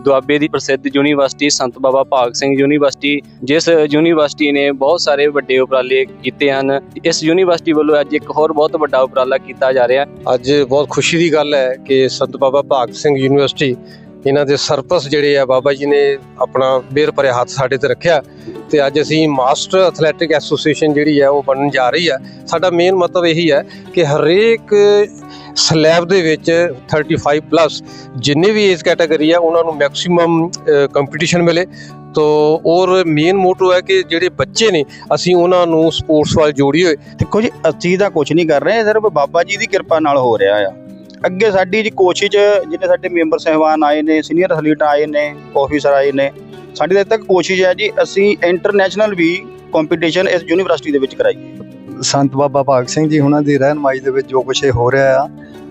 ਦੁਆਬੇ ਦੀ ਪ੍ਰਸਿੱਧ ਯੂਨੀਵਰਸਿਟੀ ਸੰਤ ਬਾਬਾ ਭਾਗ ਸਿੰਘ ਯੂਨੀਵਰਸਿਟੀ, ਜਿਸ ਯੂਨੀਵਰਸਿਟੀ ਨੇ ਬਹੁਤ ਸਾਰੇ ਵੱਡੇ ਉਪਰਾਲੇ ਕੀਤੇ ਹਨ। ਇਸ ਯੂਨੀਵਰਸਿਟੀ ਵੱਲੋਂ ਅੱਜ ਇੱਕ ਹੋਰ ਬਹੁਤ ਵੱਡਾ ਉਪਰਾਲਾ ਕੀਤਾ ਜਾ ਰਿਹਾ ਅੱਜ ਬਹੁਤ ਖੁਸ਼ੀ ਦੀ ਗੱਲ ਹੈ ਕਿ ਸੰਤ ਬਾਬਾ ਭਾਗ ਸਿੰਘ ਯੂਨੀਵਰਸਿਟੀ ਇਹਨਾਂ ਦੇ ਸਰਪਸ ਜਿਹੜੇ ਆ, ਬਾਬਾ ਜੀ ਨੇ ਆਪਣਾ ਬੇਰ ਭਰੇ ਹੱਥ ਸਾਡੇ ਤੇ ਰੱਖਿਆ ਤੇ ਅੱਜ ਅਸੀਂ ਮਾਸਟਰ ਐਥਲੈਟਿਕ ਐਸੋਸੀਏਸ਼ਨ ਜਿਹੜੀ ਹੈ ਉਹ ਬਣਨ ਜਾ ਰਹੀ ਹੈ ਸਾਡਾ ਮੇਨ ਮਤਲਬ ਇਹੀ ਹੈ ਕਿ ਹਰੇਕ ਸਲੈਬ ਦੇ ਵਿੱਚ 35 ਪਲੱਸ ਜਿੰਨੇ ਵੀ ਏਜ ਕੈਟਾਗਰੀ ਆ, ਉਹਨਾਂ ਨੂੰ ਮੈਕਸਿਮਮ ਕੰਪੀਟੀਸ਼ਨ ਮਿਲੇ। ਤੋ ਔਰ ਮੇਨ ਮੋਟੋ ਹੈ ਕਿ ਜਿਹੜੇ ਬੱਚੇ ਨੇ, ਅਸੀਂ ਉਹਨਾਂ ਨੂੰ ਸਪੋਰਟਸ ਵੱਲ ਜੋੜੀਏ। ਦੇਖੋ ਜੀ, ਅਸੀਂ ਤਾਂ ਕੁਝ ਨਹੀਂ ਕਰ ਰਹੇ, ਸਿਰਫ ਬਾਬਾ ਜੀ ਦੀ ਕਿਰਪਾ ਨਾਲ ਹੋ ਰਿਹਾ ਆ। ਅੱਗੇ ਸਾਡੀ ਜੀ ਕੋਸ਼ਿਸ਼, ਜਿੰਨੇ ਸਾਡੇ ਮੈਂਬਰ ਸਹਿਬਾਨ ਆਏ ਨੇ ਸੀਨੀਅਰ ਅਥਲੀਟ ਆਏ ਨੇ ਆਫੀਸਰ ਆਏ ਨੇ, ਸਾਡੀ ਤਾਂ ਤੱਕ ਕੋਸ਼ਿਸ਼ ਹੈ ਜੀ, ਅਸੀਂ ਇੰਟਰਨੈਸ਼ਨਲ ਵੀ ਕੰਪੀਟੀਸ਼ਨ ਇਸ ਯੂਨੀਵਰਸਿਟੀ ਦੇ ਵਿੱਚ ਕਰਾਈਏ। ਸੰਤ ਬਾਬਾ ਭਾਗ ਸਿੰਘ ਜੀ ਉਹਨਾਂ ਦੀ ਰਹਿਨਮਾਈ ਦੇ ਵਿੱਚ ਜੋ ਕੁਛ ਇਹ ਹੋ ਰਿਹਾ ਆ,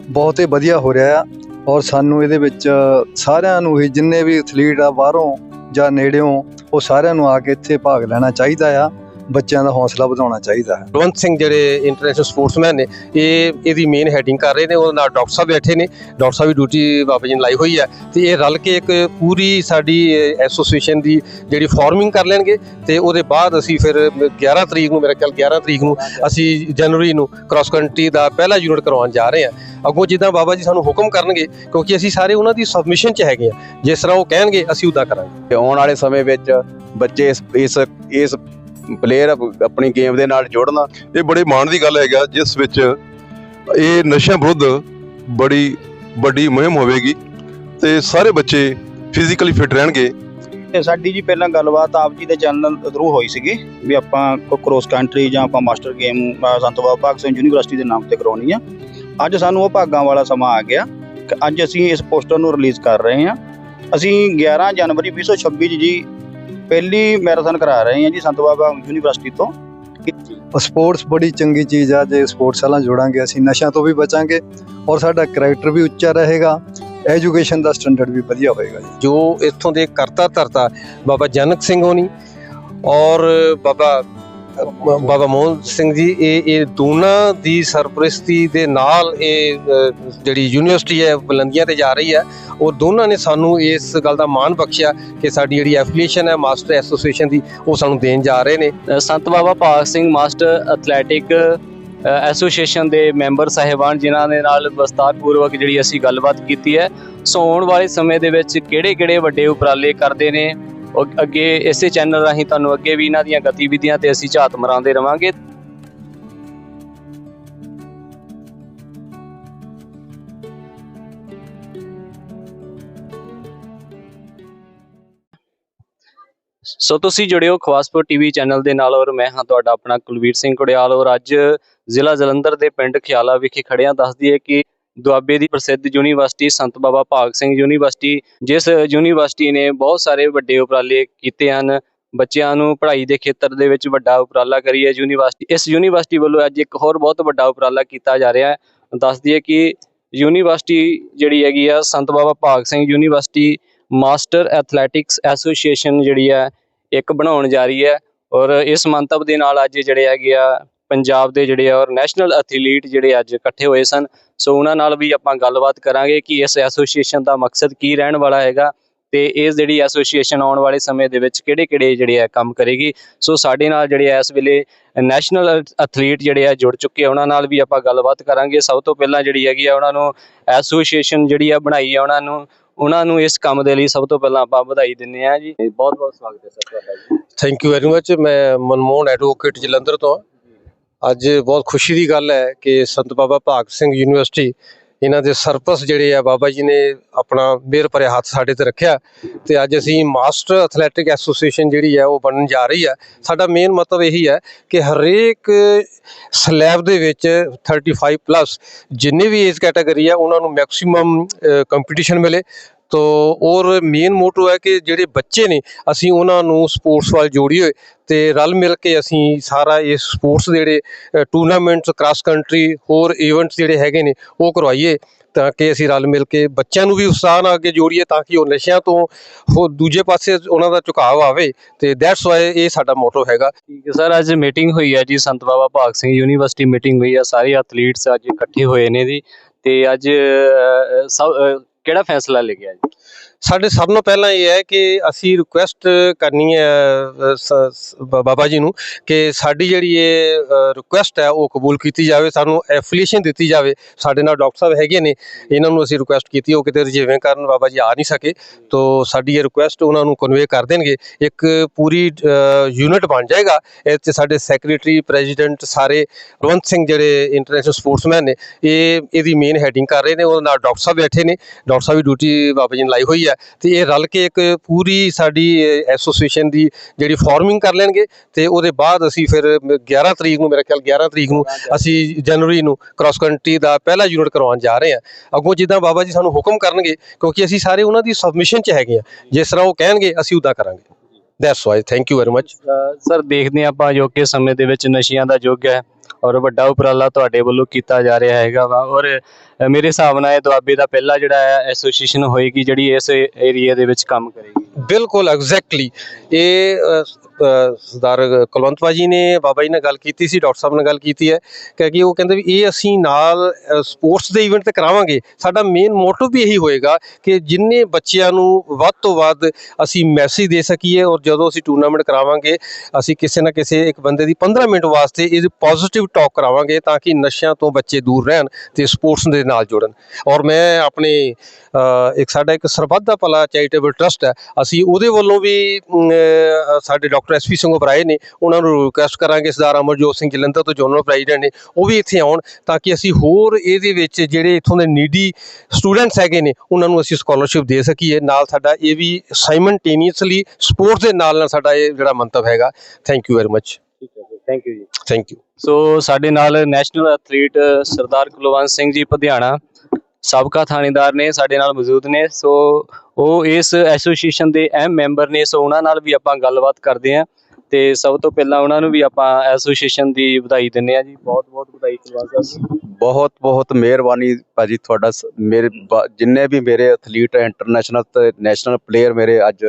ਬਹੁਤ ਹੀ ਵਧੀਆ ਹੋ ਰਿਹਾ ਆ ਔਰ ਸਾਨੂੰ ਇਹਦੇ ਵਿੱਚ ਸਾਰਿਆਂ ਨੂੰ ਹੀ ਜਿੰਨੇ ਵੀ ਐਥਲੀਟ ਆ, ਬਾਹਰੋਂ ਜਾਂ ਨੇੜਿਓਂ, ਉਹ ਸਾਰਿਆਂ ਨੂੰ ਆ ਕੇ ਇੱਥੇ ਭਾਗ ਲੈਣਾ ਚਾਹੀਦਾ ਆ। ਬੱਚਿਆਂ ਦਾ ਹੌਸਲਾ ਵਧਾਉਣਾ ਚਾਹੀਦਾ ਹੈ। ਬਲਵੰਤ ਸਿੰਘ ਜਿਹੜੇ ਇੰਟਰਨੈਸ਼ਨਲ ਸਪੋਰਟਸਮੈਨ ਨੇ ਇਹ ਇਹਦੀ ਮੇਨ ਹੈਡਿੰਗ ਕਰ ਰਹੇ ਨੇ ਉਹਦੇ ਨਾਲ ਡਾਕਟਰ ਸਾਹਿਬ ਬੈਠੇ ਨੇ। ਡਾਕਟਰ ਸਾਹਿਬ ਵੀ ਡਿਊਟੀ ਬਾਬਾ ਜੀ ਨੇ ਲਾਈ ਹੋਈ ਹੈ ਤੇ ਇਹ ਰਲ ਕੇ ਇੱਕ ਪੂਰੀ ਸਾਡੀ ਐਸੋਸੀਏਸ਼ਨ ਦੀ ਜਿਹੜੀ ਫਾਰਮਿੰਗ ਕਰ ਲੈਣਗੇ ਤੇ ਉਹਦੇ ਬਾਅਦ ਅਸੀਂ ਫਿਰ 11 ਤਰੀਕ ਨੂੰ ਮੇਰੇ ਖਿਆਲ 11 ਤਰੀਕ ਨੂੰ ਅਸੀਂ ਜਨਵਰੀ ਨੂੰ ਕ੍ਰਾਸ ਕੰਟਰੀ ਦਾ ਪਹਿਲਾ ਯੂਨਿਟ ਕਰਵਾਉਣ ਜਾ ਰਹੇ ਹਾਂ। ਅੱਗੋਂ ਜਿੱਦਾਂ ਬਾਬਾ ਜੀ ਸਾਨੂੰ ਹੁਕਮ ਕਰਨਗੇ ਕਿਉਂਕਿ ਅਸੀਂ ਸਾਰੇ ਉਹਨਾਂ ਦੀ ਸਬਮਿਸ਼ਨ 'ਚ ਹੈਗੇ ਆ ਜਿਸ ਤਰ੍ਹਾਂ ਉਹ ਕਹਿਣਗੇ ਅਸੀਂ ਉਦਾਂ ਕਰਾਂਗੇ। ਤੇ ਆਉਣ ਵਾਲੇ ਸਮੇਂ ਵਿੱਚ ਬੱਚੇ ਇਸ ਇਸ ਇਸ ਪਲੇਅਰ ਆਪਣੀ ਗੇਮ ਦੇ ਨਾਲ ਜੋੜਨਾ। ਇਹ ਬੜੇ ਮਾਣ ਦੀ ਗੱਲ ਹੈਗਾ ਜਿਸ ਵਿੱਚ ਇਹ ਨਸ਼ਿਆਂ ਵਿਰੁੱਧ ਬੜੀ ਵੱਡੀ ਮੁਹਿੰਮ ਹੋਵੇਗੀ ਤੇ ਸਾਰੇ ਬੱਚੇ ਫਿਜ਼ੀਕਲੀ ਫਿਟ ਰਹਿਣਗੇ। ਤੇ ਸਾਡੀ ਜੀ ਪਹਿਲਾਂ ਗੱਲਬਾਤ ਆਪ ਜੀ ਦੇ ਚੈਨਲ ਥਰੂ ਹੋਈ ਸੀਗੀ ਵੀ ਆਪਾਂ ਕੋ ਕ੍ਰੋਸ ਕੰਟਰੀ ਜਾਂ ਆਪਾਂ ਮਾਸਟਰ ਗੇਮ ਸੰਤ ਬਾਬਾ ਭਾਗ ਸਿੰਘ ਯੂਨੀਵਰਸਿਟੀ ਦੇ ਨਾਮ ਤੇ ਕਰਾਉਣੀ ਆ। ਅੱਜ ਸਾਨੂੰ ਉਹ ਭਾਗਾਂ ਵਾਲਾ ਸਮਾਂ ਆ ਗਿਆ ਕਿ ਅੱਜ ਅਸੀਂ ਇਸ ਪੋਸਟਰ ਨੂੰ ਰਿਲੀਜ਼ ਕਰ ਰਹੇ ਹਾਂ ਅਸੀਂ 11 ਜਨਵਰੀ 2026 'ਚ ਜੀ ਪਹਿਲੀ ਮੈਰਾਥਨ ਕਰਾ ਰਹੇ ਹਾਂ ਜੀ ਸੰਤ ਬਾਬਾ ਯੂਨੀਵਰਸਿਟੀ ਤੋਂ। ਸਪੋਰਟਸ ਬੜੀ ਚੰਗੀ ਚੀਜ਼ ਆ ਜੇ ਸਪੋਰਟਸ ਵਾਲਾ ਜੋੜਾਂਗੇ ਅਸੀਂ ਨਸ਼ਿਆਂ ਤੋਂ ਵੀ ਬਚਾਂਗੇ ਔਰ ਸਾਡਾ ਕਰੈਕਟਰ ਵੀ ਉੱਚਾ ਰਹੇਗਾ ਐਜੂਕੇਸ਼ਨ ਦਾ ਸਟੈਂਡਰਡ ਵੀ ਵਧੀਆ ਹੋਏਗਾ ਜੀ। ਜੋ ਇੱਥੋਂ ਦੇ ਕਰਤਾ ਧਰਤਾ ਬਾਬਾ ਜਨਕ ਸਿੰਘ ਹੋਣੀ ਔਰ ਬਾਬਾ ਬਾਬਾ ਮੋਹਨ ਸਿੰਘ ਜੀ ਇਹ ਇਹ ਦੋਨਾਂ ਦੀ ਸਰਪ੍ਰਸਤੀ ਦੇ ਨਾਲ ਇਹ ਜਿਹੜੀ ਯੂਨੀਵਰਸਿਟੀ ਹੈ ਬੁਲੰਦੀਆਂ ਤੇ ਜਾ ਰਹੀ ਹੈ। ਉਹ ਦੋਨਾਂ ਨੇ ਸਾਨੂੰ ਇਸ ਗੱਲ ਦਾ ਮਾਣ ਬਖਸ਼ਿਆ ਕਿ ਸਾਡੀ ਜਿਹੜੀ ਐਫੀਲੀਏਸ਼ਨ ਹੈ ਮਾਸਟਰ ਐਸੋਸੀਏਸ਼ਨ ਦੀ, ਉਹ ਸਾਨੂੰ ਦੇਣ ਜਾ ਰਹੇ ਨੇ। Sant Baba Bhag Singh master athletic association ਦੇ ਮੈਂਬਰ ਸਾਹਿਬਾਨ, ਜਿਨ੍ਹਾਂ ਦੇ ਨਾਲ ਵਿਸਤਾਰਪੂਰਵਕ ਜਿਹੜੀ ਅਸੀਂ ਗੱਲਬਾਤ ਕੀਤੀ ਹੈ, ਸੋ ਆਉਣ ਵਾਲੇ ਸਮੇਂ ਦੇ ਵਿੱਚ ਕਿਹੜੇ-ਕਿਹੜੇ ਵੱਡੇ ਉਪਰਾਲੇ ਕਰਦੇ ਨੇ ਅੱਗੇ ਇਸੇ ਚੈਨਲ ਰਾਹੀਂ ਤੁਹਾਨੂੰ ਅੱਗੇ ਵੀ ਇਹਨਾਂ ਦੀਆਂ ਗਤੀਵਿਧੀਆਂ ਤੇ ਅਸੀਂ ਝਾਤ ਮਰਾਉਂਦੇ ਰਵਾਂਗੇ। ਸੋ ਤੁਸੀਂ ਜੁੜਿਓ ਖਵਾਸਪੁਰ ਟੀਵੀ ਚੈਨਲ ਦੇ ਨਾਲ ਔਰ ਮੈਂ ਹਾਂ ਤੁਹਾਡਾ ਆਪਣਾ ਕੁਲਵੀਰ ਸਿੰਘ ਕੁੜਿਆਲ ਔਰ ਅੱਜ ਜ਼ਿਲ੍ਹਾ ਜਲੰਧਰ ਦੇ ਪਿੰਡ ਖਿਆਲਾ ਵਿਖੇ ਖੜਿਆਂ ਦੱਸਦੀ ਹੈ ਕਿ ਦੁਆਬੇ ਦੀ ਪ੍ਰਸਿੱਧ ਯੂਨੀਵਰਸਿਟੀ ਸੰਤ ਬਾਬਾ ਭਾਗ ਸਿੰਘ ਯੂਨੀਵਰਸਿਟੀ, ਜਿਸ ਯੂਨੀਵਰਸਿਟੀ ਨੇ ਬਹੁਤ ਸਾਰੇ ਵੱਡੇ ਉਪਰਾਲੇ ਕੀਤੇ ਹਨ। ਬੱਚਿਆਂ ਨੂੰ ਪੜ੍ਹਾਈ ਦੇ ਖੇਤਰ ਦੇ ਵਿੱਚ ਵੱਡਾ ਉਪਰਾਲਾ ਕਰੀ ਹੈ ਯੂਨੀਵਰਸਿਟੀ। ਇਸ ਯੂਨੀਵਰਸਿਟੀ ਵੱਲੋਂ ਅੱਜ ਇੱਕ ਹੋਰ ਬਹੁਤ ਵੱਡਾ ਉਪਰਾਲਾ ਕੀਤਾ ਜਾ ਰਿਹਾ ਹੈ। ਦੱਸਦੀ ਹੈ ਕਿ ਯੂਨੀਵਰਸਿਟੀ ਜਿਹੜੀ ਹੈਗੀ ਆ Sant Baba Bhag Singh university master athletics association ਜਿਹੜੀ ਹੈ, ਇੱਕ ਬਣਾਉਣ ਜਾ ਰਹੀ ਹੈ ਔਰ ਇਸ ਮੰਤਵ ਦੇ ਨਾਲ ਅੱਜ ਜਿਹੜੇ ਹੈਗੇ ਆ, ਪੰਜਾਬ ਦੇ ਜਿਹੜੇ ਆ ਔਰ ਨੈਸ਼ਨਲ ਐਥਲੀਟ ਜਿਹੜੇ ਅੱਜ ਇਕੱਠੇ ਹੋਏ ਸਨ। ਸੋ ਉਹਨਾਂ ਨਾਲ ਵੀ ਆਪਾਂ ਗੱਲਬਾਤ ਕਰਾਂਗੇ ਕਿ ਇਸ ਐਸੋਸੀਏਸ਼ਨ ਦਾ ਮਕਸਦ ਕੀ ਰਹਿਣ ਵਾਲਾ ਹੈਗਾ ਤੇ ਇਹ ਜਿਹੜੀ ਐਸੋਸੀਏਸ਼ਨ ਆਉਣ ਵਾਲੇ ਸਮੇਂ ਦੇ ਵਿੱਚ ਕਿਹੜੇ-ਕਿਹੜੇ ਜਿਹੜੇ ਆ ਕੰਮ ਕਰੇਗੀ। ਸੋ ਸਾਡੇ ਨਾਲ ਜਿਹੜੇ ਆ ਇਸ ਵੇਲੇ ਨੈਸ਼ਨਲ ਐਥਲੀਟ ਜਿਹੜੇ ਆ ਜੁੜ ਚੁੱਕੇ ਆ, ਉਹਨਾਂ ਨਾਲ ਵੀ ਆਪਾਂ ਗੱਲਬਾਤ ਕਰਾਂਗੇ। ਸਭ ਤੋਂ ਪਹਿਲਾਂ ਜਿਹੜੀ ਹੈਗੀ ਆ, ਉਹਨਾਂ ਨੂੰ ਐਸੋਸੀਏਸ਼ਨ ਜਿਹੜੀ ਆ ਬਣਾਈ ਆ, ਉਹਨਾਂ ਨੂੰ ਉਹਨਾਂ ਨੂੰ ਇਸ ਕੰਮ ਦੇ ਲਈ ਸਭ ਤੋਂ ਪਹਿਲਾਂ ਆਪਾਂ ਵਧਾਈ ਦਿੰਦੇ ਆ ਜੀ। ਬਹੁਤ ਬਹੁਤ ਸਵਾਗਤ ਹੈ ਸਰ ਤੁਹਾਡਾ ਜੀ। ਥੈਂਕ ਯੂ ਵੈਰੀ ਮੱਚ ਮੈਂ ਮਨਮੋਹਨ ਐਡਵੋਕੇਟ ਜਲੰਧਰ ਤੋਂ। ਅੱਜ ਬਹੁਤ ਖੁਸ਼ੀ ਦੀ ਗੱਲ ਹੈ ਕਿ ਸੰਤ ਬਾਬਾ ਭਾਗ ਸਿੰਘ ਯੂਨੀਵਰਸਿਟੀ ਇਹਨਾਂ ਦੇ ਸਰਪਸ ਜਿਹੜੇ ਆ ਬਾਬਾ ਜੀ ਨੇ ਆਪਣਾ ਬੇਰ ਭਰੇ ਹੱਥ ਸਾਡੇ ਤੇ ਰੱਖਿਆ। ਤੇ ਅੱਜ ਅਸੀਂ ਮਾਸਟਰ ਐਥਲੈਟਿਕ ਐਸੋਸੀਏਸ਼ਨ ਜਿਹੜੀ ਹੈ ਉਹ ਬਣਨ ਜਾ ਰਹੀ ਹੈ ਸਾਡਾ ਮੇਨ ਮਤਲਬ ਇਹੀ ਹੈ ਕਿ ਹਰੇਕ ਸਲੈਬ ਦੇ ਵਿੱਚ 35 ਪਲੱਸ ਜਿੰਨੇ ਵੀ ਏਜ ਕੈਟਾਗਰੀ ਆ ਉਹਨਾਂ ਨੂੰ ਮੈਕਸਿਮਮ ਕੰਪੀਟੀਸ਼ਨ ਮਿਲੇ। ਤੋ ਔਰ ਮੇਨ ਮੋਟੋ ਹੈ ਕਿ ਜਿਹੜੇ ਬੱਚੇ ਨੇ, ਅਸੀਂ ਉਹਨਾਂ ਨੂੰ ਸਪੋਰਟਸ ਵੱਲ ਜੋੜੀਏ ਤੇ ਰਲ ਮਿਲ ਕੇ ਅਸੀਂ ਸਾਰਾ ਇਹ ਸਪੋਰਟਸ ਜਿਹੜੇ ਟੂਰਨਾਮੈਂਟਸ ਕ੍ਰਾਸ ਕੰਟਰੀ ਹੋਰ ਇਵੈਂਟਸ ਜਿਹੜੇ ਹੈਗੇ ਨੇ, ਉਹ ਕਰਵਾਈਏ ਤਾਂ ਕਿ ਅਸੀਂ ਰਲ ਮਿਲ ਕੇ ਬੱਚਿਆਂ ਨੂੰ ਵੀ ਉਤਸ਼ਾਹ ਨਾਲ ਅੱਗੇ ਜੋੜੀਏ ਤਾਂ ਕਿ ਉਹ ਨਸ਼ਿਆਂ ਤੋਂ ਉਹ ਦੂਜੇ ਪਾਸੇ ਉਹਨਾਂ ਦਾ ਝੁਕਾਅ ਆਵੇ ਤੇ ਦੈਟਸ ਵਾਈ ਇਹ ਸਾਡਾ ਮੋਟੋ ਹੈਗਾ। ਠੀਕ ਹੈ ਸਰ, ਅੱਜ ਮੀਟਿੰਗ ਹੋਈ ਹੈ ਜੀ, ਸੰਤ ਬਾਬਾ ਭਾਗ ਸਿੰਘ ਯੂਨੀਵਰਸਿਟੀ ਮੀਟਿੰਗ ਹੋਈ ਹੈ, ਸਾਰੇ ਐਥਲੀਟਸ ਅੱਜ ਇਕੱਠੇ ਹੋਏ ਨੇ ਜੀ ਤੇ ਅੱਜ ਸਭ ਕਿਹੜਾ ਫੈਸਲਾ ਲੈ ਗਿਆ ਜੀ? ਸਾਡੇ ਸਭ ਤੋਂ ਪਹਿਲਾਂ ਇਹ ਹੈ ਕਿ ਅਸੀਂ ਰਿਕੁਐਸਟ ਕਰਨੀ ਹੈ ਬ- ਬਾਬਾ ਜੀ ਨੂੰ ਕਿ ਸਾਡੀ ਜਿਹੜੀ ਇਹ ਰਿਕੁਐਸਟ ਹੈ ਉਹ ਕਬੂਲ ਕੀਤੀ ਜਾਵੇ, ਸਾਨੂੰ ਐਫੀਲੀਏਸ਼ਨ ਦਿੱਤੀ ਜਾਵੇ। ਸਾਡੇ ਨਾਲ ਡਾਕਟਰ ਸਾਹਿਬ ਹੈਗੇ ਨੇ, ਇਹਨਾਂ ਨੂੰ ਅਸੀਂ ਰਿਕੁਐਸਟ ਕੀਤੀ, ਉਹ ਕਿਤੇ ਰਜਿਵੇਂ ਕਾਰਨ ਬਾਬਾ ਜੀ ਆ ਨਹੀਂ ਸਕੇ। ਤੋ ਸਾਡੀ ਇਹ ਰਿਕੁਐਸਟ ਉਹਨਾਂ ਨੂੰ ਕਨਵੇ ਕਰ ਦੇਣਗੇ। ਇੱਕ ਪੂਰੀ ਯੂਨਿਟ ਬਣ ਜਾਏਗਾ। ਇਹ 'ਚ ਸਾਡੇ ਸੈਕਟਰੀ ਪ੍ਰੈਜ਼ੀਡੈਂਟ ਸਾਰੇ ਰਵੰਤ ਸਿੰਘ ਜਿਹੜੇ ਇੰਟਰਨੈਸ਼ਨਲ ਸਪੋਰਟਸਮੈਨ ਨੇ, ਇਹ, ਇਹਦੀ ਮੇਨ ਹੈਡਿੰਗ ਕਰ ਰਹੇ ਨੇ। ਉਹਦੇ ਨਾਲ ਡਾਕਟਰ ਸਾਹਿਬ ਬੈਠੇ ਨੇ। ਡਾਕਟਰ ਸਾਹਿਬ ਦੀ ਡਿਊਟੀ ਬਾਬਾ ਜੀ ਨੇ ਲਾਈ ਹੋਈ ਹੈ ਤੇ ਇਹ ਰਲ ਕੇ ਇੱਕ ਪੂਰੀ ਸਾਡੀ ਐਸੋਸੀਏਸ਼ਨ ਦੀ ਜਿਹੜੀ ਫਾਰਮਿੰਗ ਕਰ ਲੈਣਗੇ ਤੇ ਉਹਦੇ ਬਾਅਦ ਅਸੀਂ ਫਿਰ 11 ਤਰੀਕ ਨੂੰ ਮੇਰਾ ਖਿਆਲ 11 ਤਰੀਕ ਨੂੰ ਅਸੀਂ ਜਨਵਰੀ ਨੂੰ ਕ੍ਰਾਸ ਕੰਟਰੀ ਦਾ ਪਹਿਲਾ ਯੂਨਿਟ ਕਰਵਾਉਣ ਜਾ ਰਹੇ ਹਾਂ। ਅੱਗੋਂ ਜਿੱਦਾਂ ਬਾਬਾ ਜੀ ਸਾਨੂੰ ਹੁਕਮ ਕਰਨਗੇ ਕਿਉਂਕਿ ਅਸੀਂ ਸਾਰੇ ਉਹਨਾਂ ਦੀ ਸਬਮਿਸ਼ਨ 'ਚ ਹੈਗੇ ਆ ਜਿਸ ਤਰ੍ਹਾਂ ਉਹ ਕਹਿਣਗੇ ਅਸੀਂ ਉਦਾਂ ਕਰਾਂਗੇ। That's why thank you very much sir ਦੇਖਦੇ ਆਪਾਂ ਅਜੋਕੇ ਸਮੇਂ ਦੇ ਵਿੱਚ ਨਸ਼ਿਆਂ ਦਾ ਯੁੱਗ ਹੈ। ਔਰ ਵੱਡਾ ਉਪਰਾਲਾ ਤੁਹਾਡੇ ਵੱਲੋਂ ਕੀਤਾ ਜਾ ਰਿਹਾ ਹੈਗਾ ਵਾ। ਔਰ ਮੇਰੇ ਹਿਸਾਬ ਨਾਲ ਇਹ ਦੁਆਬੇ ਦਾ ਪਹਿਲਾ ਜਿਹੜਾ ਹੈ, ਐਸੋਸੀਏਸ਼ਨ ਹੋਏਗੀ ਜਿਹੜੀ ਇਸ ਏਰੀਆ ਦੇ ਵਿੱਚ ਕੰਮ ਕਰੇਗੀ। ਬਿਲਕੁਲ, ਐਗਜ਼ੈਕਟਲੀ। ਇਹ ਸਰਦਾਰ ਕੁਲਵੰਤਵਾ ਜੀ ਨੇ, ਬਾਬਾ ਜੀ ਨਾਲ ਗੱਲ ਕੀਤੀ ਸੀ, ਡਾਕਟਰ ਸਾਹਿਬ ਨਾਲ ਗੱਲ ਕੀਤੀ ਹੈ, ਕਿ ਉਹ ਕਹਿੰਦੇ ਵੀ ਇਹ ਅਸੀਂ ਨਾਲ ਸਪੋਰਟਸ ਦੇ ਇਵੈਂਟ ਤੇ ਕਰਾਵਾਂਗੇ। ਸਾਡਾ ਮੇਨ ਮੋਟਿਵ ਵੀ ਇਹੀ ਹੋਏਗਾ ਕਿ ਜਿੰਨੇ ਬੱਚਿਆਂ ਨੂੰ ਵੱਧ ਤੋਂ ਵੱਧ ਅਸੀਂ ਮੈਸੇਜ ਦੇ ਸਕੀਏ ਔਰ ਜਦੋਂ ਅਸੀਂ ਟੂਰਨਾਮੈਂਟ ਕਰਾਵਾਂਗੇ, ਅਸੀਂ ਕਿਸੇ ਨਾ ਕਿਸੇ ਇੱਕ ਬੰਦੇ ਦੀ 15 ਮਿੰਟ ਵਾਸਤੇ ਇਹ ਪੋਜ਼ਿਟਿਵ ਟਾਕ ਕਰਾਵਾਂਗੇ ਤਾਂ ਕਿ ਨਸ਼ਿਆਂ ਤੋਂ ਬੱਚੇ ਦੂਰ ਰਹਿਣ ਤੇ ਸਪੋਰਟਸ ਦੇ ਨਾਲ ਜੁੜਨ। ਔਰ ਮੈਂ ਆਪਣੇ ਇੱਕ ਸਾਡਾ ਇੱਕ ਸਰਬੱਤ ਦਾ ਭਲਾ ਚੈਰੀਟੇਬਲ ਟਰਸਟ ਹੈ। ਅਸੀਂ ਉਹਦੇ ਵੱਲੋਂ ਵੀ ਸਾਡੇ ਡਾਕਟਰ ਐਸਪੀ ਸਿੰਘ ਉਪਰਾਏ ਨੇ ਉਹਨਾਂ ਨੂੰ ਰਿਕੁਐਸਟ ਕਰਾਂਗੇ ਸਰਦਾਰ ਅਮਰਜੋਤ ਸਿੰਘ ਜਲੰਧਰ ਤੋਂ ਜਨਰਲ ਪ੍ਰੈਜ਼ੀਡੈਂਟ ਨੇ ਉਹ ਵੀ ਇੱਥੇ ਆਉਣ ਤਾਂ ਕਿ ਅਸੀਂ ਹੋਰ ਇਹਦੇ ਵਿੱਚ ਜਿਹੜੇ ਇੱਥੋਂ ਦੇ ਨੀਡੀ ਸਟੂਡੈਂਟਸ ਹੈਗੇ ਨੇ ਉਹਨਾਂ ਨੂੰ ਅਸੀਂ ਸਕਾਲਰਸ਼ਿਪ ਦੇ ਸਕੀਏ। ਨਾਲ ਸਾਡਾ ਇਹ ਵੀ ਸਾਈਮਨਟੇਨੀਅਸਲੀ ਸਪੋਰਟਸ ਦੇ ਨਾਲ ਨਾਲ ਸਾਡਾ ਇਹ ਜਿਹੜਾ ਮੰਤਵ ਹੈਗਾ। Thank you very much thank you ਜੀ ਥੈਂਕ ਯੂ ਸੋ ਸਾਡੇ ਨਾਲ ਨੈਸ਼ਨਲ ਐਥਲੀਟ ਸਰਦਾਰ ਕੁਲਵੰਤ ਸਿੰਘ ਜੀ ਪਧਿਆਣਾ ਸਾਬਕਾ ਥਾਣੇਦਾਰ ਨੇ ਸਾਡੇ ਨਾਲ ਮੌਜੂਦ ਨੇ। ਸੋ ਉਹ ਇਸ ਐਸੋਸੀਏਸ਼ਨ ਦੇ ਅਹਿਮ ਮੈਂਬਰ ਨੇ। ਸੋ ਉਹਨਾਂ ਨਾਲ ਵੀ ਆਪਾਂ ਗੱਲਬਾਤ ਕਰਦੇ ਹਾਂ। ਤੇ ਸਭ ਤੋਂ ਪਹਿਲਾਂ ਉਹਨਾਂ ਨੂੰ ਵੀ ਆਪਾਂ ਐਸੋਸੀਏਸ਼ਨ ਦੀ ਵਧਾਈ ਦਿੰਦੇ ਹਾਂ ਜੀ। ਬਹੁਤ ਬਹੁਤ ਵਧਾਈ ਸਾਹਿਬ ਜੀ। ਬਹੁਤ ਬਹੁਤ ਮਿਹਰਬਾਨੀ ਭਾਜੀ ਤੁਹਾਡਾ ਮੇਰੇ ਬ- ਜਿੰਨੇ ਵੀ ਮੇਰੇ ਐਥਲੀਟ ਇੰਟਰਨੈਸ਼ਨਲ ਤੇ ਨੈਸ਼ਨਲ ਪਲੇਅਰ ਮੇਰੇ ਅੱਜ।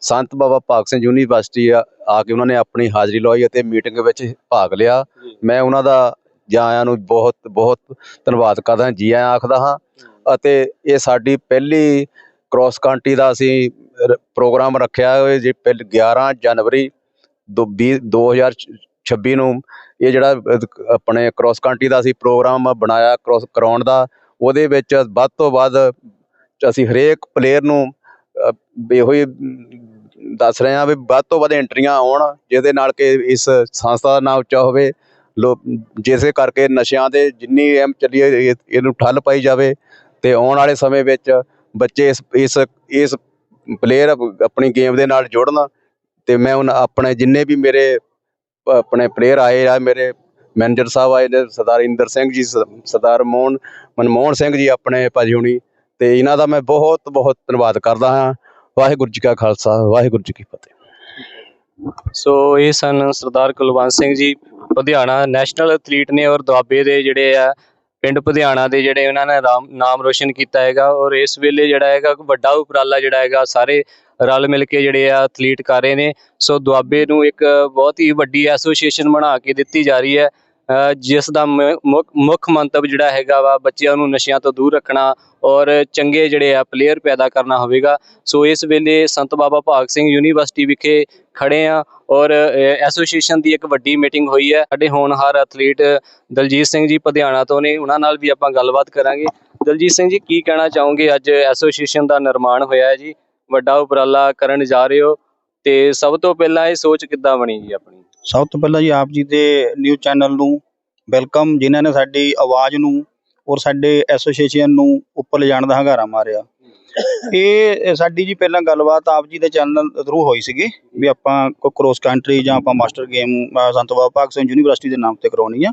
ਸੰਤ ਬਾਬਾ ਭਾਗ ਸਿੰਘ ਯੂਨੀਵਰਸਿਟੀ ਆ ਆ ਕੇ ਉਹਨਾਂ ਨੇ ਆਪਣੀ ਹਾਜ਼ਰੀ ਲਵਾਈ ਅਤੇ ਮੀਟਿੰਗ ਵਿੱਚ ਭਾਗ ਲਿਆ। ਮੈਂ ਉਹਨਾਂ ਦਾ ਜਾਂ ਆਇਆਂ ਨੂੰ ਬਹੁਤ ਬਹੁਤ ਧੰਨਵਾਦ ਕਰਦਾ। ਜੀ ਆਇਆਂ ਆਖਦਾ ਹਾਂ ਅਤੇ ਇਹ ਸਾਡੀ ਪਹਿਲੀ ਕ੍ਰਾਸ ਕੰਟਰੀ ਦਾ ਅਸੀਂ ਪ੍ਰੋਗਰਾਮ ਰੱਖਿਆ ਹੋਇਆ ਜੀ ਪਹਿਲ 11 ਜਨਵਰੀ ਦੋ- ਵੀਹ 2026 ਨੂੰ। ਇਹ ਜਿਹੜਾ ਆਪਣੇ ਕ੍ਰਾਸ ਕੰਟਰੀ ਦਾ ਅਸੀਂ ਪ੍ਰੋਗਰਾਮ ਬਣਾਇਆ ਕ੍ਰਾਸ ਕਰਾਉਣ ਦਾ, ਉਹਦੇ ਵਿੱਚ ਵੱਧ ਤੋਂ ਵੱਧ ਅਸੀਂ ਹਰੇਕ ਪਲੇਅਰ ਨੂੰ ਇਹੋ ਹੀ ਦੱਸ ਰਹੇ ਹਾਂ ਵੀ ਵੱਧ ਤੋਂ ਵੱਧ ਐਂਟਰੀਆਂ ਆਉਣ, ਜਿਹਦੇ ਨਾਲ ਕਿ ਇਸ ਸੰਸਥਾ ਦਾ ਨਾਮ ਉੱਚਾ ਹੋਵੇ। ਲੋ, ਜਿਸੇ ਕਰਕੇ ਨਸ਼ਿਆਂ ਦੇ ਜਿੰਨੀ ਐਮ ਚੱਲੀ ਇਹ- ਇਹਨੂੰ ਠੱਲ ਪਾਈ ਜਾਵੇ। ਤੇ ਆਉਣ ਵਾਲੇ ਸਮੇਂ ਵਿੱਚ ਬੱਚੇ ਇਸ ਇਸ ਇਸ ਪਲੇਅਰ ਆਪਣੀ ਗੇਮ ਦੇ ਨਾਲ ਜੁੜਨ ਤੇ ਮੈਂ ਉਹਨਾਂ ਆਪਣੇ ਜਿੰਨੇ ਵੀ ਮੇਰੇ ਆਪਣੇ ਪਲੇਅਰ ਆਏ ਆ, ਮੇਰੇ ਮੈਨੇਜਰ ਸਾਹਿਬ ਆਏ ਨੇ, ਸਰਦਾਰ ਇੰਦਰ ਸਿੰਘ ਜੀ ਸਰਦਾਰ ਮੋਹਨ, ਮਨਮੋਹਨ ਸਿੰਘ ਜੀ ਆਪਣੇ ਭਾਜੀ ਹੁਣੀ ਤੇ ਇਹਨਾਂ ਦਾ ਮੈਂ ਬਹੁਤ ਬਹੁਤ ਧੰਨਵਾਦ ਕਰਦਾ ਹਾਂ। ਵਾਹਿਗੁਰੂ ਜੀ ਕਾ ਖਾਲਸਾ, ਵਾਹਿਗੁਰੂ ਜੀ ਕੀ ਫਤਿਹ। ਸੋ ਇਹ ਸਨ ਸਰਦਾਰ ਕੁਲਵੰਤ ਸਿੰਘ ਜੀ, ਲੁਧਿਆਣਾ ਨੈਸ਼ਨਲ ਐਥਲੀਟ ਨੇ ਔਰ ਦੁਆਬੇ ਦੇ ਜਿਹੜੇ ਆ ਪਿੰਡ ਪਧਿਆਣਾ ਦੇ ਜਿਹੜੇ ਉਹਨਾਂ ਨੇ ਰਾਮ- ਨਾਮ ਰੋਸ਼ਨ ਕੀਤਾ ਹੈਗਾ ਔਰ ਇਸ ਵੇਲੇ ਜਿਹੜਾ ਹੈਗਾ ਵੱਡਾ ਉਪਰਾਲਾ ਜਿਹੜਾ ਹੈਗਾ, ਸਾਰੇ ਰਲ ਮਿਲ ਕੇ ਜਿਹੜੇ ਆ ਐਥਲੀਟ ਕਰ ਰਹੇ ਨੇ। ਸੋ ਦੁਆਬੇ ਨੂੰ ਇੱਕ ਬਹੁਤ ਹੀ ਵੱਡੀ ਐਸੋਸੀਏਸ਼ਨ ਬਣਾ ਕੇ ਦਿੱਤੀ ਜਾ ਰਹੀ ਹੈ। ਜਿਸ ਦਾ ਮ- ਮੁੱਖ ਮੁੱਖ ਮੰਤਵ ਜਿਹੜਾ ਹੈਗਾ ਵਾ ਬੱਚਿਆਂ ਨੂੰ ਨਸ਼ਿਆਂ ਤੋਂ ਦੂਰ ਰੱਖਣਾ ਔਰ ਚੰਗੇ ਜਿਹੜੇ ਆ ਪਲੇਅਰ ਪੈਦਾ ਕਰਨਾ ਹੋਵੇਗਾ। ਸੋ ਇਸ ਵੇਲੇ ਸੰਤ ਬਾਬਾ ਭਾਗ ਸਿੰਘ ਯੂਨੀਵਰਸਿਟੀ ਵਿਖੇ ਖੜੇ ਆ ਔਰ ਐਸੋਸੀਏਸ਼ਨ ਦੀ ਇੱਕ ਵੱਡੀ ਮੀਟਿੰਗ ਹੋਈ ਹੈ। ਸਾਡੇ ਹੋਣਹਾਰ ਐਥਲੀਟ ਦਲਜੀਤ ਸਿੰਘ ਜੀ ਪਧਿਆਣਾ ਤੋਂ ਨੇ, ਉਹਨਾਂ ਨਾਲ ਵੀ ਆਪਾਂ ਗੱਲਬਾਤ ਕਰਾਂਗੇ। ਦਲਜੀਤ ਸਿੰਘ ਜੀ, ਕੀ ਕਹਿਣਾ ਚਾਹੋਗੇ? ਅੱਜ ਐਸੋਸੀਏਸ਼ਨ ਦਾ ਨਿਰਮਾਣ ਹੋਇਆ ਹੈ ਜੀ। ਵੱਡਾ ਉਪਰਾਲਾ ਕਰਨ ਜਾ ਰਹੇ ਹੋ ਤੇ ਸਭ ਤੋਂ ਪਹਿਲਾਂ ਇਹ ਸੋਚ ਕਿੱਦਾਂ ਬਣੀ ਜੀ ਆਪਣੀ? ਸਭ ਤੋਂ ਪਹਿਲਾਂ ਜੀ ਆਪ ਜੀ ਦੇ ਨਿਊਜ਼ ਚੈਨਲ ਨੂੰ ਵੈਲਕਮ ਜਿਨ੍ਹਾਂ ਨੇ ਸਾਡੀ ਆਵਾਜ਼ ਨੂੰ ਔਰ ਸਾਡੇ ਐਸੋਸੀਏਸ਼ਨ ਨੂੰ ਉੱਪਰ ਲਿਜਾਣ ਦਾ ਹੰਗਾਰਾ ਮਾਰਿਆ। ਇਹ ਸਾਡੀ ਜੀ ਪਹਿਲਾਂ ਗੱਲਬਾਤ ਆਪ ਜੀ ਦੇ ਚੈਨਲ ਥਰੂ ਹੋਈ ਸੀਗੀ ਵੀ ਆਪਾਂ ਕੋਈ ਕ੍ਰੋਸ ਕੰਟਰੀ ਜਾਂ ਆਪਾਂ ਮਾਸਟਰ ਗੇਮ ਸੰਤ ਬਾਬਾ ਭਾਗ ਸਿੰਘ ਯੂਨੀਵਰਸਿਟੀ ਦੇ ਨਾਮ ਤੇ ਕਰਾਉਣੀ ਆ।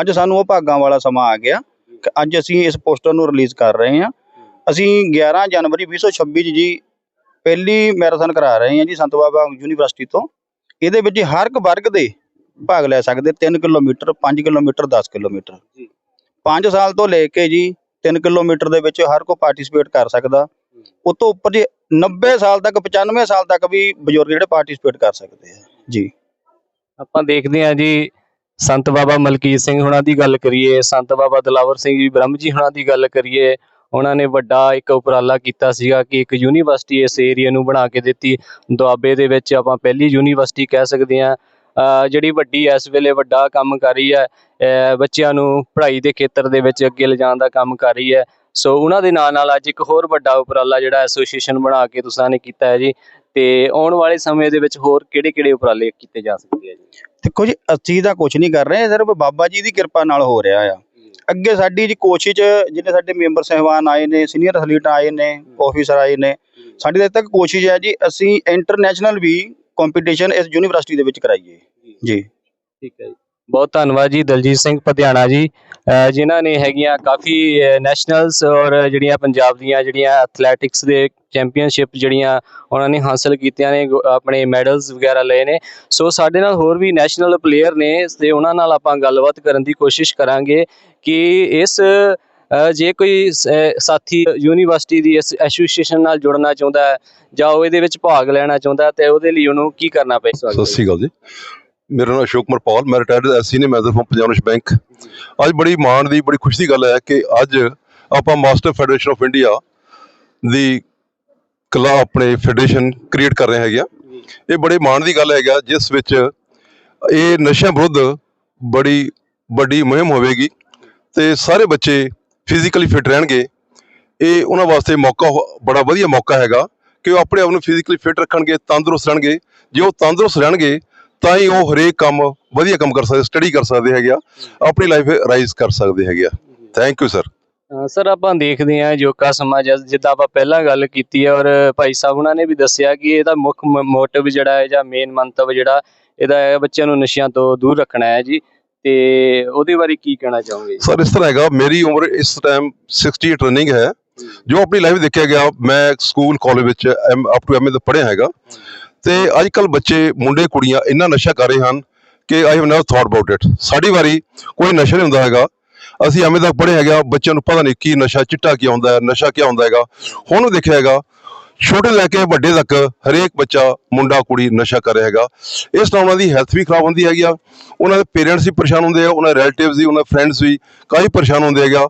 ਅੱਜ ਸਾਨੂੰ ਉਹ ਭਾਗਾਂ ਵਾਲਾ ਸਮਾਂ ਆ ਗਿਆ ਅੱਜ ਅਸੀਂ ਇਸ ਪੋਸਟਰ ਨੂੰ ਰਿਲੀਜ਼ ਕਰ ਰਹੇ ਹਾਂ ਅਸੀਂ 11 ਜਨਵਰੀ 2026 'ਚ ਜੀ ਪਹਿਲੀ ਮੈਰਾਥਨ ਕਰਾ ਰਹੇ ਹਾਂ ਜੀ ਸੰਤ ਬਾਬਾ ਯੂਨੀਵਰਸਿਟੀ ਤੋਂ। ਇਹਦੇ ਵਿੱਚ ਹਰ ਇੱਕ ਵਰਗ ਦੇ ਭਾਗ ਲੈ ਸਕਦੇ 3 ਕਿਲੋਮੀਟਰ 5 ਕਿਲੋਮੀਟਰ 10 ਕਿਲੋਮੀਟਰ। ਜੀ। 5 ਸਾਲ ਤੋਂ ਲੈ ਕੇ ਜੀ 3 ਕਿਲੋਮੀਟਰ ਦੇ ਵਿੱਚ ਹਰ ਕੋਈ ਪਾਰਟਿਸਿਪੇਟ ਕਰ ਸਕਦਾ। ਉਸ ਤੋਂ ਉੱਪਰ ਜੀ 90 ਸਾਲ ਤੱਕ 95 ਸਾਲ ਤੱਕ ਵੀ ਬਜ਼ੁਰਗ ਜਿਹੜੇ ਪਾਰਟਿਸਿਪੇਟ ਕਰ ਸਕਦੇ ਆ। ਜੀ। ਆਪਾਂ ਦੇਖਦੇ ਹਾਂ ਜੀ ਸੰਤ ਬਾਬਾ ਮਲਕੀਤ ਸਿੰਘ ਹੁਣਾਂ ਦੀ ਗੱਲ ਕਰੀਏ ਸੰਤ ਬਾਬਾ ਦਲਾਵਰ ਸਿੰਘ ਜੀ ਬ੍ਰਹਮ ਜੀ ਹੁਣਾਂ ਦੀ ਗੱਲ ਕਰੀਏ ਉਹਨਾਂ ਨੇ ਵੱਡਾ ਇੱਕ ਉਪਰਾਲਾ ਕੀਤਾ ਸੀਗਾ ਕਿ ਇੱਕ ਯੂਨੀਵਰਸਿਟੀ ਇਸ ਏਰੀਆ ਨੂੰ ਬਣਾ ਕੇ ਦਿੱਤੀ। ਦੁਆਬੇ ਦੇ ਵਿੱਚ ਆਪਾਂ ਪਹਿਲੀ ਯੂਨੀਵਰਸਿਟੀ ਕਹਿ ਸਕਦੇ ਹਾਂ। ਜਿਹੜੀ ਵੱਡੀ ਇਸ ਵੇਲੇ ਵੱਡਾ ਕੰਮ ਕਰ ਰਹੀ ਹੈ ਬੱਚਿਆਂ ਨੂੰ ਪੜ੍ਹਾਈ ਦੇ ਖੇਤਰ ਦੇ ਵਿੱਚ ਅੱਗੇ ਲਿਜਾਣ ਦਾ ਕੰਮ ਕਰ ਰਹੀ ਹੈ। ਸੋ ਉਹਨਾਂ ਦੇ ਨਾਲ ਨਾਲ ਅੱਜ ਇੱਕ ਹੋਰ ਵੱਡਾ ਉਪਰਾਲਾ ਜਿਹੜਾ ਐਸੋਸੀਏਸ਼ਨ ਬਣਾ ਕੇ ਤੁਸੀਂ ਨੇ ਕੀਤਾ ਹੈ ਜੀ। ਤੇ ਆਉਣ ਵਾਲੇ ਸਮੇਂ ਦੇ ਵਿੱਚ ਹੋਰ ਕਿਹੜੇ ਕਿਹੜੇ ਉਪਰਾਲੇ ਕੀਤੇ ਜਾ ਸਕਦੇ ਆ ਜੀ? ਦੇਖੋ ਜੀ, ਅਸੀਂ ਤਾਂ ਕੁਝ ਨਹੀਂ ਕਰ ਰਹੇ, ਸਿਰਫ ਬਾਬਾ ਜੀ ਦੀ ਕਿਰਪਾ ਨਾਲ ਹੋ ਰਿਹਾ ਆ। ਅੱਗੇ ਸਾਡੀ ਜੀ ਕੋਸ਼ਿਸ਼ ਜਿੰਨੇ ਸਾਡੇ ਮੈਂਬਰ ਸਹਿਬਾਨ ਆਏ ਨੇ ਸੀਨੀਅਰ ਐਥਲੀਟ ਆਏ ਨੇ ਆਫੀਸਰ ਆਏ ਨੇ ਸਾਡੀ ਤਾਂ ਤੱਕ ਕੋਸ਼ਿਸ਼ ਹੈ ਜੀ ਅਸੀਂ ਇੰਟਰਨੈਸ਼ਨਲ ਵੀ ਕੰਪੀਟੀਸ਼ਨ ਇਸ ਯੂਨੀਵਰਸਿਟੀ ਦੇ ਵਿੱਚ ਕਰਾਈਏ। ਜੀ। ਠੀਕ ਹੈ ਜੀ। ਬਹੁਤ ਧੰਨਵਾਦ ਜੀ, ਦਲਜੀਤ ਸਿੰਘ ਪਧਿਆਣਾ ਜੀ ਜਿਨ੍ਹਾਂ ਨੇ ਹੈਗੀਆਂ ਕਾਫੀ ਨੈਸ਼ਨਲਸ ਔਰ ਜਿਹੜੀਆਂ ਪੰਜਾਬ ਦੀਆਂ ਜਿਹੜੀਆਂ ਐਥਲੈਟਿਕਸ ਦੇ ਚੈਂਪੀਅਨਸ਼ਿਪ ਜਿਹੜੀਆਂ ਉਹਨਾਂ ਨੇ ਹਾਸਲ ਕੀਤੀਆਂ ਨੇ, ਗੋ- ਆਪਣੇ ਮੈਡਲਸ ਵਗੈਰਾ ਲਏ ਨੇ। ਸੋ ਸਾਡੇ ਨਾਲ ਹੋਰ ਵੀ ਨੈਸ਼ਨਲ ਪਲੇਅਰ ਨੇ, ਤੇ ਉਹਨਾਂ ਨਾਲ ਆਪਾਂ ਗੱਲਬਾਤ ਕਰਨ ਦੀ ਕੋਸ਼ਿਸ਼ ਕਰਾਂਗੇ ਕਿ ਇਸ ਜੇ ਕੋਈ ਸਾਥੀ ਯੂਨੀਵਰਸਿਟੀ ਦੀ ਇਸ ਐਸੋਸੀਏਸ਼ਨ ਨਾਲ ਜੁੜਨਾ ਚਾਹੁੰਦਾ ਹੈ ਜਾਂ ਉਹ ਇਹਦੇ ਵਿੱਚ ਭਾਗ ਲੈਣਾ ਚਾਹੁੰਦਾ ਹੈ, ਤੇ ਉਹਦੇ ਲਈ ਉਹਨੂੰ ਕੀ ਕਰਨਾ ਪਏਗਾ ਸਤਿ ਸ਼੍ਰੀ ਅਕਾਲ ਜੀ। ਮੇਰਾ ਨਾਮ ਅਸ਼ੋਕ ਕੁਮਾਰ ਮੈਂ retired senior manager from Punjab National Bank ਅੱਜ ਬੜੀ ਮਾਣ ਦੀ, ਬੜੀ ਖੁਸ਼ੀ ਦੀ ਗੱਲ ਹੈ ਕਿ ਅੱਜ ਆਪਾਂ ਮਾਸਟਰ ਫੈਡਰੇਸ਼ਨ ਆਫ ਇੰਡੀਆ ਦੀ ਕਲਾ ਆਪਣੇ ਫੈਡਰੇਸ਼ਨ ਕ੍ਰੀਏਟ ਕਰ ਰਹੇ ਹੈਗੇ ਆ। ਇਹ ਬੜੇ ਮਾਣ ਦੀ ਗੱਲ ਹੈਗਾ ਜਿਸ ਵਿੱਚ ਇਹ ਨਸ਼ਿਆਂ ਵਿਰੁੱਧ ਬੜੀ ਵੱਡੀ ਮੁਹਿੰਮ ਹੋਵੇਗੀ ਤੇ ਸਾਰੇ ਬੱਚੇ ਫਿਜ਼ੀਕਲੀ ਫਿਟ ਰਹਿਣਗੇ। ਇਹ ਉਹਨਾਂ ਵਾਸਤੇ ਮੌਕਾ ਹੋ- ਬੜਾ ਵਧੀਆ ਮੌਕਾ ਹੈਗਾ ਕਿ ਉਹ ਆਪਣੇ ਆਪ ਨੂੰ ਫਿਜ਼ੀਕਲੀ ਫਿਟ ਰੱਖਣਗੇ, ਤੰਦਰੁਸਤ ਰਹਿਣਗੇ। ਜੇ ਉਹ ਤੰਦਰੁਸਤ ਰਹਿਣਗੇ ਤਾਂ ਹੀ ਉਹ ਹਰੇਕ ਕੰਮ ਵਧੀਆ ਕੰਮ ਕਰ ਸਕਦੇ ਸਟੱਡੀ ਕਰ ਸਕਦੇ ਹੈਗੇ ਆ ਆਪਣੀ ਲਾਈਫ ਰਾਈਜ਼ ਕਰ ਸਕਦੇ ਹੈਗੇ ਆ। ਥੈਂਕ ਯੂ ਸਰ ਸਰ ਆਪਾਂ ਦੇਖਦੇ ਹਾਂ ਯੋਗਾ ਸਮਾਜ ਜਿੱਦਾਂ ਆਪਾਂ ਪਹਿਲਾਂ ਗੱਲ ਕੀਤੀ ਹੈ ਔਰ ਭਾਈ ਸਾਹਿਬ ਉਹਨਾਂ ਨੇ ਵੀ ਦੱਸਿਆ ਕਿ ਇਹਦਾ ਮੁੱਖ ਮੋਟਿਵ ਜਿਹੜਾ ਹੈ ਜਾਂ ਮੇਨ ਮੰਤਵ ਜਿਹੜਾ ਇਹਦਾ ਹੈ ਬੱਚਿਆਂ ਨੂੰ ਨਸ਼ਿਆਂ ਤੋਂ ਦੂਰ ਰੱਖਣਾ ਹੈ ਜੀ। ਤੇ ਉਹਦੇ ਬਾਰੇ ਕੀ ਕਹਿਣਾ ਚਾਹੋਗੇ ਸਰ ਇਸ ਤਰ੍ਹਾਂ ਹੈਗਾ ਮੇਰੀ ਉਮਰ ਇਸ ਟਾਈਮ 68 ਰਨਿੰਗ ਹੈ। ਜੋ ਆਪਣੀ ਲਾਈਫ ਦੇਖਿਆ ਗਿਆ ਮੈਂ ਸਕੂਲ ਕਾਲਜ ਵਿੱਚ ਅਪ ਟੂ ਐਮਏ ਦਾ ਪੜ੍ਹਿਆ ਹੈਗਾ। ਤੇ ਅੱਜ ਕੱਲ ਬੱਚੇ, ਮੁੰਡੇ, ਕੁੜੀਆਂ ਇੰਨਾ ਨਸ਼ਾ ਕਰ ਰਹੇ ਹਨ ਕਿ I have never thought about it ਸਾਡੀ ਵਾਰੀ ਕੋਈ ਨਸ਼ਾ ਨਹੀਂ ਹੁੰਦਾ ਹੈਗਾ। ਅਸੀਂ ਐਵੇਂ ਤੱਕ ਪੜ੍ਹੇ ਹੈਗਾ, ਬੱਚਿਆਂ ਨੂੰ ਪਤਾ ਨਹੀਂ ਕੀ ਨਸ਼ਾ, ਚਿੱਟਾ ਕੀ ਹੁੰਦਾ ਹੈ, ਨਸ਼ਾ ਕੀ ਹੁੰਦਾ ਹੈਗਾ। ਹੁਣ ਦੇਖਿਆ ਹੈਗਾ, ਛੋਟੇ ਲੈ ਕੇ ਵੱਡੇ ਤੱਕ ਹਰੇਕ ਬੱਚਾ, ਮੁੰਡਾ, ਕੁੜੀ ਨਸ਼ਾ ਕਰ ਰਿਹਾ ਹੈਗਾ। ਇਸ ਨਾਲ ਉਹਨਾਂ ਦੀ ਹੈਲਥ ਵੀ ਖਰਾਬ ਹੁੰਦੀ ਹੈਗੀ ਆ। ਉਹਨਾਂ ਦੇ ਪੇਰੈਂਟਸ ਵੀ ਪਰੇਸ਼ਾਨ ਹੁੰਦੇ ਆ, ਉਹਨਾਂ ਦੇ ਰਿਲੇਟਿਵਸ ਵੀ, ਉਹਨਾਂ ਦੇ ਫਰੈਂਡਸ ਵੀ ਕਾਫੀ ਪਰੇਸ਼ਾਨ ਹੁੰਦੇ ਹੈਗਾ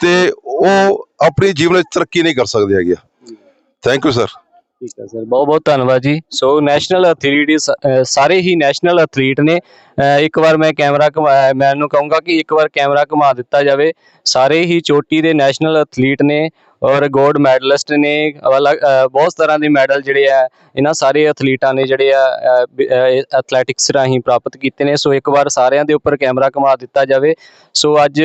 ਤੇ ਉਹ ਆਪਣੀ ਜੀਵਨ ਵਿੱਚ ਤਰੱਕੀ ਨਹੀਂ ਕਰ ਸਕਦੇ ਹੈਗੇ ਥੈਂਕ ਯੂ ਸਰ ਠੀਕ ਹੈ ਸਰ, ਬਹੁਤ ਬਹੁਤ ਧੰਨਵਾਦ ਜੀ। ਸੋ ਨੈਸ਼ਨਲ ਐਥਲੀਟ ਸਾਰੇ ਹੀ ਨੈਸ਼ਨਲ ਐਥਲੀਟ ਨੇ। ਇੱਕ ਵਾਰ ਮੈਂ ਕੈਮਰਾ ਘੁਮਾਇਆ ਮੈਂ ਕਹੂੰਗਾ ਕਿ ਇੱਕ ਵਾਰ ਕੈਮਰਾ ਘੁਮਾ ਦਿੱਤਾ ਜਾਵੇ। ਸਾਰੇ ਹੀ ਚੋਟੀ ਦੇ ਨੈਸ਼ਨਲ ਐਥਲੀਟ ਨੇ ਔਰ ਗੋਲਡ ਮੈਡਲਿਸਟ ਨੇ, ਅਲੱਗ ਬਹੁਤ ਤਰ੍ਹਾਂ ਦੇ ਮੈਡਲ ਜਿਹੜੇ ਆ, ਇਹਨਾਂ ਸਾਰੇ ਐਥਲੀਟਾਂ ਨੇ ਜਿਹੜੇ ਆ ਐਥਲੈਟਿਕਸ ਰਾਹੀਂ ਪ੍ਰਾਪਤ ਕੀਤੇ ਨੇ। ਸੋ ਇੱਕ ਵਾਰ ਸਾਰਿਆਂ ਦੇ ਉੱਪਰ ਕੈਮਰਾ ਘੁਮਾ ਦਿੱਤਾ ਜਾਵੇ। ਸੋ ਅੱਜ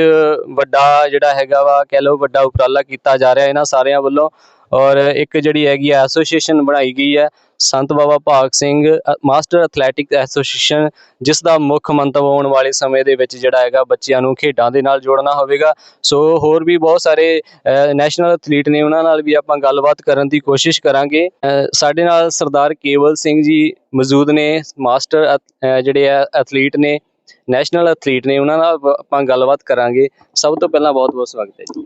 ਵੱਡਾ ਜਿਹੜਾ ਹੈਗਾ ਵਾ, ਕਹਿ ਲਓ ਵੱਡਾ ਉਪਰਾਲਾ ਕੀਤਾ ਜਾ ਰਿਹਾ ਇਹਨਾਂ ਸਾਰਿਆਂ ਵੱਲੋਂ। ਔਰ ਇੱਕ ਜਿਹੜੀ ਹੈਗੀ ਆ ਐਸੋਸੀਏਸ਼ਨ ਬਣਾਈ ਗਈ ਹੈ ਸੰਤ Baba Bhag Singh master athletic association, ਜਿਸ ਦਾ ਮੁੱਖ ਮੰਤਵ ਆਉਣ ਵਾਲੇ ਸਮੇਂ ਦੇ ਵਿੱਚ ਜਿਹੜਾ ਹੈਗਾ ਬੱਚਿਆਂ ਨੂੰ ਖੇਡਾਂ ਦੇ ਨਾਲ ਜੋੜਨਾ ਹੋਵੇਗਾ। ਸੋ ਹੋਰ ਵੀ ਬਹੁਤ ਸਾਰੇ ਨੈਸ਼ਨਲ ਐਥਲੀਟ ਨੇ ਉਹਨਾਂ ਨਾਲ ਵੀ ਆਪਾਂ ਗੱਲਬਾਤ ਕਰਨ ਦੀ ਕੋਸ਼ਿਸ਼ ਕਰਾਂਗੇ। ਸਾਡੇ ਨਾਲ ਸਰਦਾਰ ਕੇਵਲ ਸਿੰਘ ਜੀ ਮੌਜੂਦ ਨੇ, ਮਾਸਟਰ ਜਿਹੜੇ ਆ ਐਥਲੀਟ ਨੇ ਨੈਸ਼ਨਲ ਐਥਲੀਟ ਨੇ, ਉਹਨਾਂ ਨਾਲ ਆਪਾਂ ਗੱਲਬਾਤ ਕਰਾਂਗੇ। ਸਭ ਤੋਂ ਪਹਿਲਾਂ ਬਹੁਤ ਬਹੁਤ ਸਵਾਗਤ ਹੈ ਜੀ।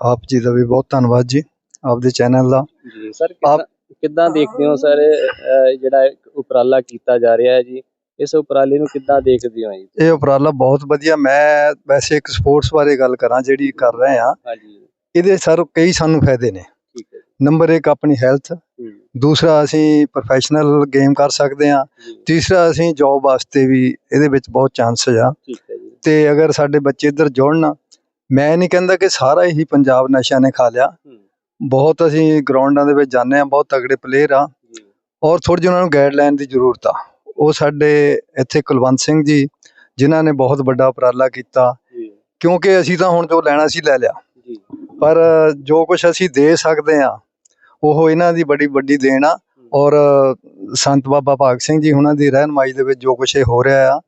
ਆਪ ਜੀ ਦਾ ਵੀ ਬਹੁਤ ਧੰਨਵਾਦ ਜੀ। ਆਪਦੇ ਚੈਨਲ ਦਾ। ਜੀ ਸਰ ਕਿੱਦਾਂ ਕਿੱਦਾਂ ਦੇਖਦੇ ਹੋ ਸਰ ਜਿਹੜਾ ਉਪਰਾਲਾ ਕੀਤਾ ਜਾ ਰਿਹਾ ਹੈ ਜੀ? ਇਸ ਉਪਰਾਲੇ ਨੂੰ ਕਿੱਦਾਂ ਦੇਖਦੇ ਹੋ ਜੀ? ਇਹ ਉਪਰਾਲਾ ਬਹੁਤ ਵਧੀਆ। ਮੈਂ ਵੈਸੇ ਇੱਕ ਸਪੋਰਟਸ ਬਾਰੇ ਗੱਲ ਕਰਾਂ ਜਿਹੜੀ ਕਰ ਰਹੇ ਆ ਹਾਂਜੀ। ਇਹਦੇ ਸਰ ਕਈ ਸਾਨੂੰ ਫਾਇਦੇ ਨੇ। ਨੰਬਰ 1 ਆਪਣੀ ਹੈਲਥ ਦੂਸਰਾ ਅਸੀਂ ਪ੍ਰੋਫੈਸ਼ਨਲ ਗੇਮ ਕਰ ਸਕਦੇ ਆ ਤੀਸਰਾ ਅਸੀਂ ਜੌਬ ਵਾਸਤੇ ਵੀ ਇਹਦੇ ਵਿੱਚ ਬਹੁਤ ਚਾਂਸਸ ਆ। ਤੇ ਅਗਰ ਸਾਡੇ ਬੱਚੇ ਇੱਧਰ ਜੁੜਨ ਮੈਂ ਨਹੀਂ ਕਹਿੰਦਾ ਕਿ ਸਾਰਾ ਹੀ ਪੰਜਾਬ ਨਸ਼ਿਆਂ ਨੇ ਖਾ ਲਿਆ। ਬਹੁਤ ਅਸੀਂ ਗਰਾਊਂਡਾਂ ਦੇ ਵਿੱਚ ਜਾਂਦੇ ਆ ਬਹੁਤ ਤਗੜੇ ਪਲੇਅਰ ਆ ਔਰ ਥੋੜੀ ਜਿਹੀ ਉਹਨਾਂ ਨੂੰ ਗਾਈਡਲਾਈਨ ਦੀ ਜ਼ਰੂਰਤ ਆ। ਉਹ ਸਾਡੇ ਇੱਥੇ ਕੁਲਵੰਤ ਸਿੰਘ ਜੀ ਜਿਨ੍ਹਾਂ ਨੇ ਬਹੁਤ ਵੱਡਾ ਉਪਰਾਲਾ ਕੀਤਾ। ਕਿਉਂਕਿ ਅਸੀਂ ਤਾਂ ਹੁਣ ਜੋ ਲੈਣਾ ਸੀ ਲੈ ਲਿਆ। ਪਰ ਜੋ ਕੁਝ ਅਸੀਂ ਦੇ ਸਕਦੇ ਆ ਉਹ ਇਹਨਾਂ ਦੀ ਬੜੀ ਵੱਡੀ ਦੇਣ ਆ। ਔਰ ਸੰਤ ਬਾਬਾ ਭਾਗ ਸਿੰਘ ਜੀ ਉਹਨਾਂ ਦੀ ਰਹਿਨਮਾਈ ਦੇ ਵਿੱਚ ਜੋ ਕੁਝ ਇਹ ਹੋ ਰਿਹਾ ਆ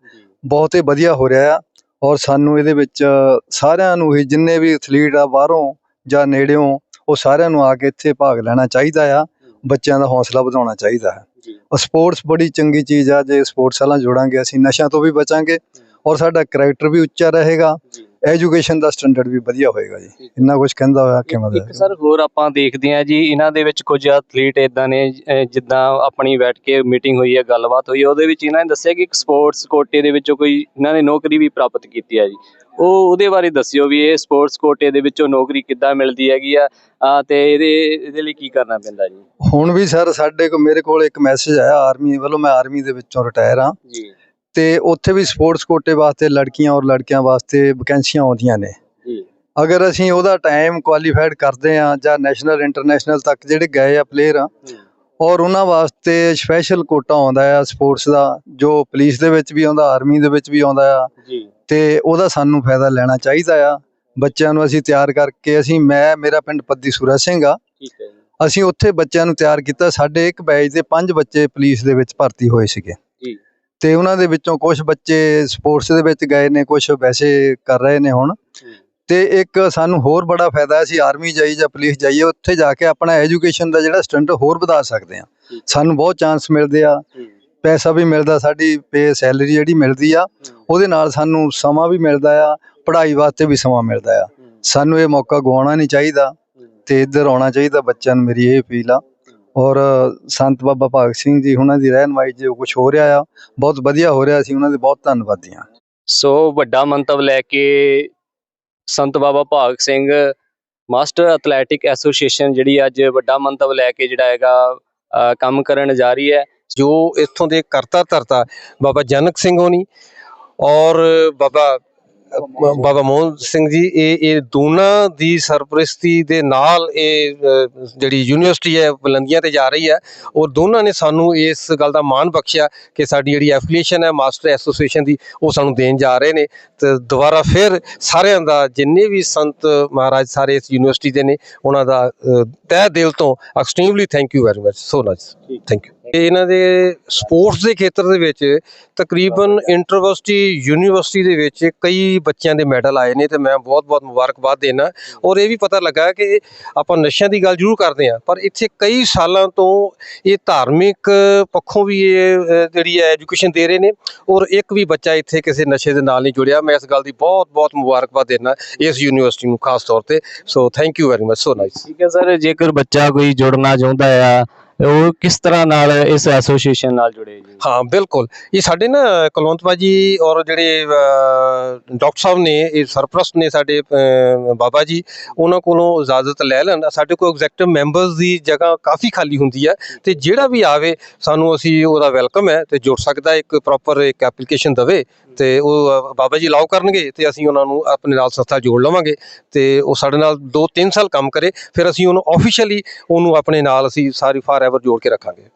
ਬਹੁਤ ਹੀ ਵਧੀਆ ਹੋ ਰਿਹਾ ਆ। ਔਰ ਸਾਨੂੰ ਇਹਦੇ ਵਿੱਚ ਸਾਰਿਆਂ ਨੂੰ ਹੀ ਜਿੰਨੇ ਵੀ ਐਥਲੀਟ ਆ ਬਾਹਰੋਂ ਜਾਂ ਨੇੜਿਓਂ ਉਹ ਸਾਰਿਆਂ ਨੂੰ ਆ ਕੇ ਇੱਥੇ ਭਾਗ ਲੈਣਾ ਚਾਹੀਦਾ ਆ ਬੱਚਿਆਂ ਦਾ ਹੌਸਲਾ ਵਧਾਉਣਾ ਚਾਹੀਦਾ ਹੈ। ਸਪੋਰਟਸ ਬੜੀ ਚੰਗੀ ਚੀਜ਼ ਆ ਜੇ ਸਪੋਰਟਸ ਵਾਲਾ ਜੋੜਾਂਗੇ ਅਸੀਂ ਨਸ਼ਿਆਂ ਤੋਂ ਵੀ ਬਚਾਂਗੇ ਔਰ ਸਾਡਾ ਕਰੈਕਟਰ ਵੀ ਉੱਚਾ ਰਹੇਗਾ। ਐਜੂਕੇਸ਼ਨ ਦਾ ਸਟੈਂਡਰਡ ਵੀ ਵਧੀਆ ਹੋਏਗਾ ਜੀ। ਇੰਨਾ ਕੁਝ ਕਹਿੰਦਾ ਹੋਇਆ ਕਿ ਇੱਕ ਮਤਲਬ ਸਰ ਹੋਰ ਆਪਾਂ ਦੇਖਦੇ ਹਾਂ ਜੀ ਇਹਨਾਂ ਦੇ ਵਿੱਚ ਕੁਝ ਐਥਲੀਟ ਇਦਾਂ ਨੇ ਅਹ ਜਿੱਦਾਂ ਆਪਣੀ ਬੈਠ ਕੇ ਮੀਟਿੰਗ ਹੋਈ ਹੈ ਗੱਲਬਾਤ ਹੋਈ ਹੈ ਉਹਦੇ ਵਿੱਚ ਇਹਨਾਂ ਨੇ ਦੱਸਿਆ ਕਿ ਸਪੋਰਟਸ ਕੋਟੇ ਦੇ ਵਿੱਚੋਂ ਕੋਈ ਇਹਨਾਂ ਨੇ ਨੌਕਰੀ ਵੀ ਪ੍ਰਾਪਤ ਕੀਤੀ ਹੈ ਜੀ। ਉਹ ਉਹਦੇ ਬਾਰੇ ਦੱਸਿਓ ਵੀ ਇਹ ਸਪੋਰਟਸ ਕੋਟੇ ਦੇ ਵਿੱਚੋਂ ਨੌਕਰੀ ਕਿੱਦਾਂ ਮਿਲਦੀ ਹੈਗੀ ਆ ਅਹ ਤੇ ਇਹਦੇ ਇਹਦੇ ਲਈ ਕੀ ਕਰਨਾ ਪੈਂਦਾ ਜੀ? ਹੁਣ ਵੀ ਸਰ ਸਾਡੇ ਕੋਲ ਮੇਰੇ ਕੋਲ ਇੱਕ ਮੈਸੇਜ ਆਇਆ ਆਰਮੀ ਵੱਲੋਂ ਮੈਂ ਆਰਮੀ ਦੇ ਵਿੱਚੋਂ ਰਿਟਾਇਰ ਹਾਂ। ਜੀ। ਤੇ ਉੱਥੇ ਵੀ ਸਪੋਰਟਸ ਕੋਟੇ ਵਾਸਤੇ ਲੜਕੀਆਂ ਔਰ ਲੜਕਿਆਂ ਵਾਸਤੇ ਵੈਕੈਂਸੀਆਂ ਆਉਂਦੀਆਂ ਨੇ। ਅਗਰ ਅਸੀਂ ਉਹਦਾ ਟਾਈਮ ਕੁਆਲੀਫਾਈਡ ਕਰਦੇ ਆ ਜਾਂ ਨੈਸ਼ਨਲ ਇੰਟਰਨੈਸ਼ਨਲ ਤੱਕ ਜਿਹੜੇ ਗਏ ਆ ਪਲੇਅਰ ਆ ਔਰ ਉਹਨਾਂ ਵਾਸਤੇ ਸਪੈਸ਼ਲ ਕੋਟਾ ਆਉਂਦਾ ਆ ਸਪੋਰਟਸ ਦਾ ਜੋ ਪੁਲਿਸ ਦੇ ਵਿੱਚ ਵੀ ਆਉਂਦਾ ਆਰਮੀ ਦੇ ਵਿੱਚ ਵੀ ਆਉਂਦਾ ਆ ਤੇ ਉਹਦਾ ਸਾਨੂੰ ਫਾਇਦਾ ਲੈਣਾ ਚਾਹੀਦਾ ਆ। ਬੱਚਿਆਂ ਨੂੰ ਅਸੀਂ ਤਿਆਰ ਕਰਕੇ ਅਸੀਂ ਮੈਂ ਮੇਰਾ ਪਿੰਡ ਪੱਦੀ ਸੂਰਾ ਸਿੰਘ ਆ। ਅਸੀਂ ਉੱਥੇ ਬੱਚਿਆਂ ਨੂੰ ਤਿਆਰ ਕੀਤਾ ਸਾਡੇ ਇੱਕ ਬੈਚ ਦੇ ਪੰਜ ਬੱਚੇ ਪੁਲਿਸ ਦੇ ਵਿੱਚ ਭਰਤੀ ਹੋਏ ਸੀਗੇ। ਤੇ ਉਹਨਾਂ ਦੇ ਵਿੱਚੋਂ ਕੁਝ ਬੱਚੇ ਸਪੋਰਟਸ ਦੇ ਵਿੱਚ ਗਏ ਨੇ ਕੁਝ ਵੈਸੇ ਕਰ ਰਹੇ ਨੇ ਹੁਣ। ਤੇ ਇੱਕ ਸਾਨੂੰ ਹੋਰ ਬੜਾ ਫਾਇਦਾ ਹੈ ਅਸੀਂ ਆਰਮੀ ਜਾਈ ਜਾਂ ਪੁਲਿਸ ਜਾਈਏ ਉੱਥੇ ਜਾ ਕੇ ਆਪਣਾ ਐਜੂਕੇਸ਼ਨ ਦਾ ਜਿਹੜਾ ਸਟੈਂਡਰਡ ਹੋਰ ਵਧਾ ਸਕਦੇ ਆ। ਸਾਨੂੰ ਬਹੁਤ ਚਾਂਸ ਮਿਲਦੇ ਆ। ਪੈਸਾ ਵੀ ਮਿਲਦਾ ਸਾਡੀ ਪੇ ਸੈਲਰੀ ਜਿਹੜੀ ਮਿਲਦੀ ਆ ਉਹਦੇ ਨਾਲ ਸਾਨੂੰ ਸਮਾਂ ਵੀ ਮਿਲਦਾ ਆ ਪੜ੍ਹਾਈ ਵਾਸਤੇ ਵੀ ਸਮਾਂ ਮਿਲਦਾ ਆ। ਸਾਨੂੰ ਇਹ ਮੌਕਾ ਗਵਾਉਣਾ ਨਹੀਂ ਚਾਹੀਦਾ ਤੇ ਇੱਧਰ ਆਉਣਾ ਚਾਹੀਦਾ ਬੱਚਿਆਂ ਨੂੰ ਮੇਰੀ ਇਹ ਅਪੀਲ ਆ। ਔਰ ਸੰਤ ਬਾਬਾ ਭਾਗ ਸਿੰਘ ਜੀ, ਉਹਨਾਂ ਦੀ ਰਹਿਨਮਾਈ ਜੋ ਕੁਝ ਹੋ ਰਿਹਾ ਆ, ਬਹੁਤ ਵਧੀਆ ਹੋ ਰਿਹਾ ਸੀ ਉਹਨਾਂ ਦੇ ਬਹੁਤ ਧੰਨਵਾਦੀ ਹਾਂ। ਸੋ ਵੱਡਾ ਮੰਤਵ ਲੈ ਕੇ ਸੰਤ Baba Bhag Singh master athletic association ਜਿਹੜੀ ਅੱਜ ਵੱਡਾ ਮੰਤਵ ਲੈ ਕੇ ਜਿਹੜਾ ਹੈਗਾ ਕੰਮ ਕਰਨ ਜਾ ਰਹੀ ਹੈ, ਜੋ ਇੱਥੋਂ ਦੇ ਕਰਤਾ ਧਰਤਾ ਬਾਬਾ ਜਨਕ ਸਿੰਘ ਹੋਣੀ ਔਰ ਬਾਬਾ ਬਾਬਾ ਮੋਹਨ ਸਿੰਘ ਜੀ ਇਹ ਇਹ ਦੋਨਾਂ ਦੀ ਸਰਪ੍ਰਸਤੀ ਦੇ ਨਾਲ ਇਹ ਜਿਹੜੀ ਯੂਨੀਵਰਸਿਟੀ ਹੈ ਬੁਲੰਦੀਆਂ ਤੇ ਜਾ ਰਹੀ ਹੈ। ਔਰ ਦੋਨਾਂ ਨੇ ਸਾਨੂੰ ਇਸ ਗੱਲ ਦਾ ਮਾਣ ਬਖਸ਼ਿਆ ਕਿ ਸਾਡੀ ਜਿਹੜੀ ਐਫੀਲੀਏਸ਼ਨ ਹੈ ਮਾਸਟਰ ਐਸੋਸੀਏਸ਼ਨ ਦੀ ਉਹ ਸਾਨੂੰ ਦੇਣ ਜਾ ਰਹੇ ਨੇ। ਤੇ ਦੁਬਾਰਾ ਫਿਰ ਸਾਰਿਆਂ ਦਾ ਜਿੰਨੇ ਵੀ ਸੰਤ ਮਹਾਰਾਜ ਸਾਰੇ ਇਸ ਯੂਨੀਵਰਸਿਟੀ ਦੇ ਨੇ ਉਹਨਾਂ ਦਾ ਤਹਿ ਦਿਲ ਤੋਂ extremely thank you very much so much thank you ਇਹਨਾਂ ਦੇ ਸਪੋਰਟਸ ਦੇ ਖੇਤਰ ਦੇ ਵਿੱਚ ਤਕਰੀਬਨ ਇੰਟਰਵਰਸਿਟੀ ਯੂਨੀਵਰਸਿਟੀ ਦੇ ਵਿੱਚ ਕਈ ਬੱਚਿਆਂ ਦੇ ਮੈਡਲ ਆਏ ਨੇ ਤੇ ਮੈਂ ਬਹੁਤ-ਬਹੁਤ ਮੁਬਾਰਕਬਾਦ ਦੇਣਾ ਔਰ ਇਹ ਵੀ ਪਤਾ ਲੱਗਾ ਕਿ ਆਪਾਂ ਨਸ਼ਿਆਂ ਦੀ ਗੱਲ ਜ਼ਰੂਰ ਕਰਦੇ ਹਾਂ, ਪਰ ਇੱਥੇ ਕਈ ਸਾਲਾਂ ਤੋਂ ਇਹ ਧਾਰਮਿਕ ਪੱਖੋਂ ਵੀ ਇਹ ਜਿਹੜੀ ਹੈ ਐਜੂਕੇਸ਼ਨ ਦੇ ਰਹੇ ਨੇ। ਔਰ ਇੱਕ ਵੀ ਬੱਚਾ ਇੱਥੇ ਕਿਸੇ ਨਸ਼ੇ ਦੇ ਨਾਲ ਨਹੀਂ ਜੁੜਿਆ। ਮੈਂ ਇਸ ਗੱਲ ਦੀ ਬਹੁਤ-ਬਹੁਤ ਮੁਬਾਰਕਬਾਦ ਦੇਣਾ ਇਸ ਯੂਨੀਵਰਸਿਟੀ ਨੂੰ, ਖਾਸ ਤੌਰ ਤੇ। So thank you very much so nice ਠੀਕ ਹੈ ਸਰ, ਜੇਕਰ ਬੱਚਾ ਕੋਈ ਜੁੜਨਾ ਚਾਹੁੰਦਾ ਆ ਉਹ ਕਿਸ ਤਰ੍ਹਾਂ ਨਾਲ ਇਸ ਐਸੋਸੀਏਸ਼ਨ ਨਾਲ ਜੁੜੇ ਜੀ? ਹਾਂ, ਬਿਲਕੁਲ। ਇਹ ਸਾਡੇ ਨਾ ਕੁਲਵੰਤ ਭਾਜੀ ਔਰ ਜਿਹੜੇ ਡਾਕਟਰ ਸਾਹਿਬ ਨੇ, ਇਹ ਸਰਪ੍ਰਸਤ ਨੇ ਸਾਡੇ ਬਾਬਾ ਜੀ, ਉਹਨਾਂ ਕੋਲੋਂ ਇਜਾਜ਼ਤ ਲੈ ਲੈਣ। ਸਾਡੇ ਕੋਲ ਐਗਜ਼ੈਕਟਿਵ ਮੈਂਬਰਸ ਦੀ ਜਗ੍ਹਾ ਕਾਫੀ ਖਾਲੀ ਹੁੰਦੀ ਹੈ ਤੇ ਜਿਹੜਾ ਵੀ ਆਵੇ, ਸਾਨੂੰ ਅਸੀਂ ਉਹਦਾ ਵੈਲਕਮ ਹੈ ਤੇ ਜੁੜ ਸਕਦਾ ਇੱਕ ਪ੍ਰੋਪਰ ਇੱਕ ਐਪਲੀਕੇਸ਼ਨ ਦਵੇ। ਤੇ ਉਹ ਬਾਬਾ ਜੀ ਲਾਓ ਕਰਨਗੇ ਤੇ ਅਸੀਂ ਉਹਨਾਂ ਨੂੰ ਆਪਣੇ ਨਾਲ ਸੰਸਥਾ ਜੋੜ ਲਵਾਂਗੇ ਤੇ ਉਹ ਸਾਡੇ ਨਾਲ 2-3 ਸਾਲ ਕੰਮ ਕਰੇ, ਫਿਰ ਅਸੀਂ ਉਹਨੂੰ ਆਫੀਸ਼ੀਅਲੀ ਉਹਨੂੰ ਆਪਣੇ ਨਾਲ ਅਸੀਂ ਸਾਰੀ ਫਾਰ ਐਵਰ ਜੋੜ ਕੇ ਰੱਖਾਂਗੇ।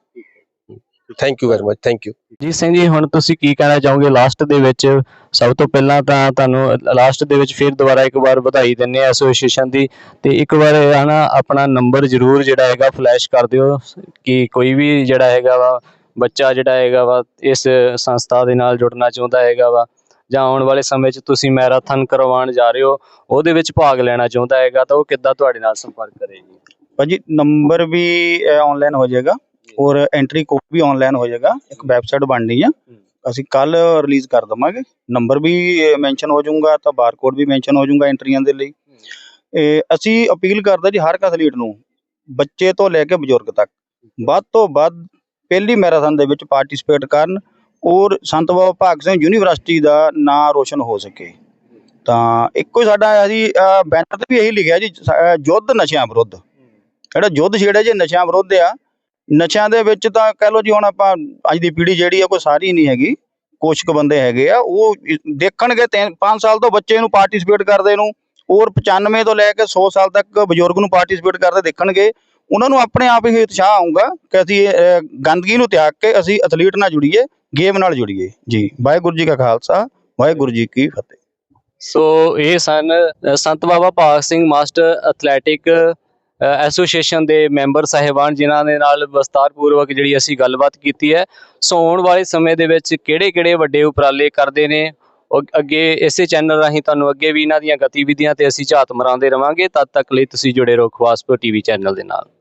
Thank you very much thank you ਜੀ ਸਿੰਘ ਜੀ, ਹੁਣ ਤੁਸੀਂ ਕੀ ਕਹਿਣਾ ਚਾਹੋਗੇ ਲਾਸਟ ਦੇ ਵਿੱਚ? ਸਭ ਤੋਂ ਪਹਿਲਾਂ ਤਾਂ ਤੁਹਾਨੂੰ ਲਾਸਟ ਦੇ ਵਿੱਚ ਫਿਰ ਦੁਬਾਰਾ ਇੱਕ ਵਾਰ ਵਧਾਈ ਦਿੰਨੇ ਆ ਐਸੋਸੀਏਸ਼ਨ ਦੀ ਤੇ ਇੱਕ ਵਾਰ ਹਨਾ ਆਪਣਾ ਨੰਬਰ ਜ਼ਰੂਰ ਜਿਹੜਾ ਹੈਗਾ ਫਲੈਸ਼ ਕਰ ਦਿਓ। ਕਿ ਕੋਈ ਵੀ ਜਿਹੜਾ ਹੈਗਾ ਵਾ ਬੱਚਾ ਜਿਹੜਾ ਹੈਗਾ ਵਾ, ਇਸ ਸੰਸਥਾ ਦੇ ਨਾਲ ਜੁੜਨਾ ਚਾਹੁੰਦਾ ਹੈਗਾ ਵਾ, ਜਾਂ ਆਉਣ ਵਾਲੇ ਸਮੇਂ 'ਚ ਤੁਸੀਂ ਮੈਰਾਥਨ ਕਰਵਾਉਣ ਜਾ ਰਹੇ ਹੋ, ਉਹਦੇ ਵਿੱਚ ਭਾਗ ਲੈਣਾ ਚਾਹੁੰਦਾ ਹੈਗਾ ਤਾਂ ਉਹ ਕਿੱਦਾਂ ਤੁਹਾਡੇ ਨਾਲ ਸੰਪਰਕ ਕਰੇ ਭਾਜੀ, ਨੰਬਰ ਵੀ ਆਨਲਾਈਨ ਹੋ ਜਾਏਗਾ ਔਰ ਐਂਟਰੀ ਕੋਡ ਵੀ ਆਨਲਾਈਨ ਹੋ ਜਾਏਗਾ, ਇੱਕ ਵੈਬਸਾਈਟ ਬਣਨੀ ਆ। ਅਸੀਂ ਕੱਲ ਰਿਲੀਜ਼ ਕਰ ਦਵਾਂਗੇ। ਨੰਬਰ ਵੀ ਮੈਂਸ਼ਨ ਹੋ ਜਾਊਗਾ ਤਾਂ ਬਾਰਕੋਡ ਵੀ ਮੈਂਸ਼ਨ ਹੋ ਜਾਊਗਾ ਐਂਟਰੀਆਂ ਦੇ ਲਈ। ਇਹ ਅਸੀਂ ਅਪੀਲ ਕਰਦੇ ਜੀ ਹਰ ਇੱਕ ਐਥਲੀਟ ਨੂੰ, ਬੱਚੇ ਤੋਂ ਲੈ ਕੇ ਬਜ਼ੁਰਗ ਤੱਕ। ਵੱਧ ਤੋਂ ਵੱਧ ਪਹਿਲੀ ਮੈਰਾਥਨ ਦੇ ਵਿੱਚ ਪਾਰਟਿਸਿਪੇਟ ਕਰਨ ਔਰ ਸੰਤ ਬਾਬਾ ਭਾਗ ਸਿੰਘ ਯੂਨੀਵਰਸਿਟੀ ਦਾ ਨਾਂ ਰੋਸ਼ਨ ਹੋ ਸਕੇ। ਤਾਂ ਇੱਕੋ ਹੀ ਸਾਡਾ ਅਸੀਂ ਬੈਨਰ ਤੇ ਵੀ ਇਹੀ ਲਿਖਿਆ ਜੀ ਯੁੱਧ ਨਸ਼ਿਆਂ ਵਿਰੁੱਧ। ਜਿਹੜਾ ਯੁੱਧ ਛੇੜਿਆ ਜੇ ਨਸ਼ਿਆਂ ਵਿਰੁੱਧ ਆ, ਨਸ਼ਿਆਂ ਦੇ ਵਿੱਚ ਤਾਂ ਕਹਿ ਲਓ ਜੀ ਹੁਣ ਆਪਾਂ ਅੱਜ ਦੀ ਪੀੜ੍ਹੀ ਜਿਹੜੀ ਆ, ਕੋਈ ਸਾਰੀ ਨਹੀਂ ਹੈਗੀ ਕੁਛ ਕੁ ਬੰਦੇ ਹੈਗੇ ਆ, ਉਹ ਇ- ਦੇਖਣਗੇ 5 ਸਾਲ ਤੋਂ ਬੱਚੇ ਨੂੰ ਪਾਰਟਿਸਿਪੇਟ ਕਰਦੇ ਨੂੰ ਔਰ 95 ਤੋਂ ਲੈ ਕੇ 100 ਸਾਲ ਤੱਕ ਬਜ਼ੁਰਗ ਨੂੰ ਪਾਰਟਿਸਿਪੇਟ ਕਰਦੇ ਦੇਖਣਗੇ। ਉਹਨਾਂ ਨੂੰ ਆਪਣੇ ਆਪ ਹੀ ਉਤਸ਼ਾਹ ਆਊਗਾ ਕਿ ਅਸੀਂ ਗੰਦਗੀ ਨੂੰ ਤਿਆਗ ਕੇ ਅਸੀਂ ਐਥਲੀਟ ਨਾਲ ਜੁੜੀਏ ਗੇਮ ਨਾਲ ਜੁੜੀਏ। ਜੀ, ਵਾਹਿਗੁਰੂ ਜੀ ਕਾ ਖਾਲਸਾ, ਵਾਹਿਗੁਰੂ ਜੀ ਕੀ ਫਤਿਹ। ਸੋ ਇਹ ਸਨ Sant Baba Bhag Singh master athletic association ਦੇ ਮੈਂਬਰ ਸਾਹਿਬਾਨ, ਜਿਨ੍ਹਾਂ ਦੇ ਨਾਲ ਵਿਸਤਾਰਪੂਰਵਕ ਜਿਹੜੀ ਅਸੀਂ ਗੱਲਬਾਤ ਕੀਤੀ ਹੈ। ਸੋ ਆਉਣ ਵਾਲੇ ਸਮੇਂ ਦੇ ਵਿੱਚ ਕਿਹੜੇ-ਕਿਹੜੇ ਵੱਡੇ ਉਪਰਾਲੇ ਕਰਦੇ ਨੇ? ਅੱਗੇ ਇਸੇ ਚੈਨਲ ਰਾਹੀਂ ਤੁਹਾਨੂੰ ਅੱਗੇ ਵੀ ਇਹਨਾਂ ਦੀਆਂ ਗਤੀਵਿਧੀਆਂ ਤੇ ਅਸੀਂ ਝਾਤ ਮਰਾਉਂਦੇ ਰਵਾਂਗੇ। ਤਦ ਤੱਕ ਲਈ ਤੁਸੀਂ ਜੁੜੇ ਰਹੋ ਖਵਾਸਪੁਰ ਟੀਵੀ ਚੈਨਲ ਦੇ ਨਾਲ।